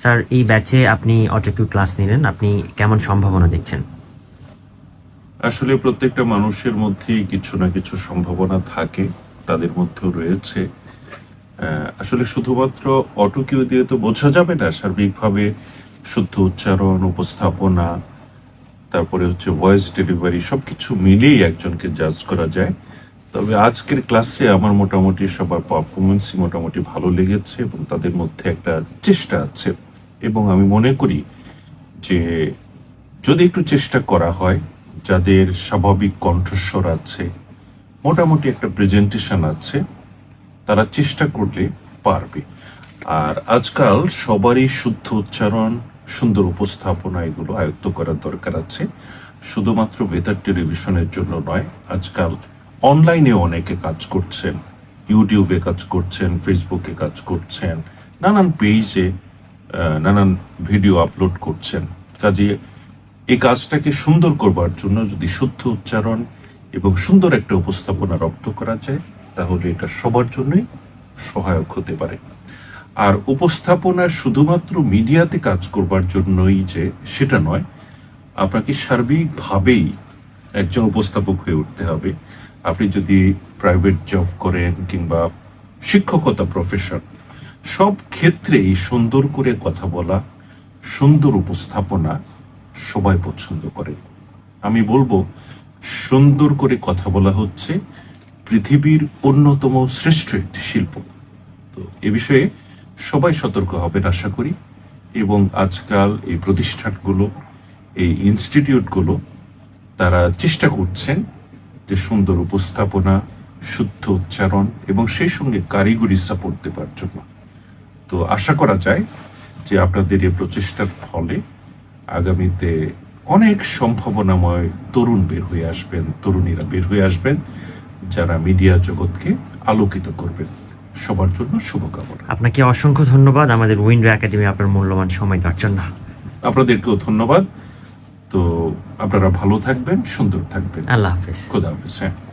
Sir, এই ব্যাচে আপনি অটোকিউ ক্লাস নিলেন। আপনি কেমন সম্ভাবনা দেখছেন? আসলে প্রত্যেকটা মানুষের মধ্যে কিছু না কিছু সম্ভাবনা থাকে, তাদের মধ্যেও রয়েছে। আসলে শুধুমাত্র অটোকিউ দিয়ে তো বোঝা যাবে না সার্বিকভাবে শুদ্ধ উচ্চারণ, উপস্থাপনা, তারপরে হচ্ছে ভয়েস ডেলিভারি সবকিছু মিলিয়েই একজনকে জাজ করা যায়। তবে আজকের ক্লাসে আমার মোটামুটি সবার পারফরমেন্সই মোটামুটি ভালো লেগেছে এবং তাদের মধ্যে একটা চেষ্টা আছে। এবং আমি মনে করি যে যদি একটু চেষ্টা করা হয়, যাদের স্বাভাবিক কণ্ঠস্বর আছে, মোটামুটি একটা প্রেজেন্টেশন আছে, তারা চেষ্টা করলে পারবে। আর আজকাল সবারই শুদ্ধ উচ্চারণ, সুন্দর উপস্থাপনা এগুলো আয়ত্ত করার দরকার আছে। শুধুমাত্র বেতার টেলিভিশনের জন্য নয়, আজকাল অনলাইনে অনেকে কাজ করছেন ইউটিউবে কাজ করছেন ফেসবুকে কাজ করছেন, নানান পেজে নানান ভিডিও আপলোড করছেন। কাজে এই কাজটাকে সুন্দর করবার জন্য যদি শুদ্ধ উচ্চারণ এবং সুন্দর একটা উপস্থাপনা রপ্ত করা যায়, তাহলে এটা সবার জন্যই সহায়ক হতে পারে। আর উপস্থাপনা শুধুমাত্র মিডিয়াতে কাজ করবার জন্যই যে, সেটা নয়, আপনাকে সার্বিকভাবেই একজন উপস্থাপক হয়ে উঠতে হবে। আপনি যদি প্রাইভেট জব করেন কিংবা শিক্ষকতা প্রফেশন সব ক্ষেত্রেই সুন্দর করে কথা বলা, সুন্দর উপস্থাপনা সবাই পছন্দ করে। আমি বলব, সুন্দর করে কথা বলা হচ্ছে পৃথিবীর অন্যতম শ্রেষ্ঠ একটি শিল্প। তো এ বিষয়ে সবাই সতর্ক হবেন আশা করি এবং আজকাল এই প্রতিষ্ঠানগুলো, এই ইনস্টিটিউটগুলো তারা চেষ্টা করছেন যে সুন্দর উপস্থাপনা শুদ্ধ উচ্চারণ এবং সেই সঙ্গে কারিগরি সাপোর্ট দেবার জন্য। তো আশা করা যায় যে আপনাদের এই প্রচেষ্টার ফলে আগামীতে অনেক সম্ভাবনাময় তরুণ বের হয়ে আসবেন তরুণীরা বের হয়ে আসবেন যারা মিডিয়া জগৎকে আলোকিত করবেন। সবার জন্য শুভকামনা। আপনাকে অসংখ্য ধন্যবাদ। আমাদের উইন্ডো একাডেমি আপনার মূল্যবান সময় দেওয়ার জন্য। আপনাদেরকেও ধন্যবাদ। তো আপনারা ভালো থাকবেন সুন্দর থাকবেন। আল্লাহ হাফিজ। খুদা হাফিজ হ্যাঁ।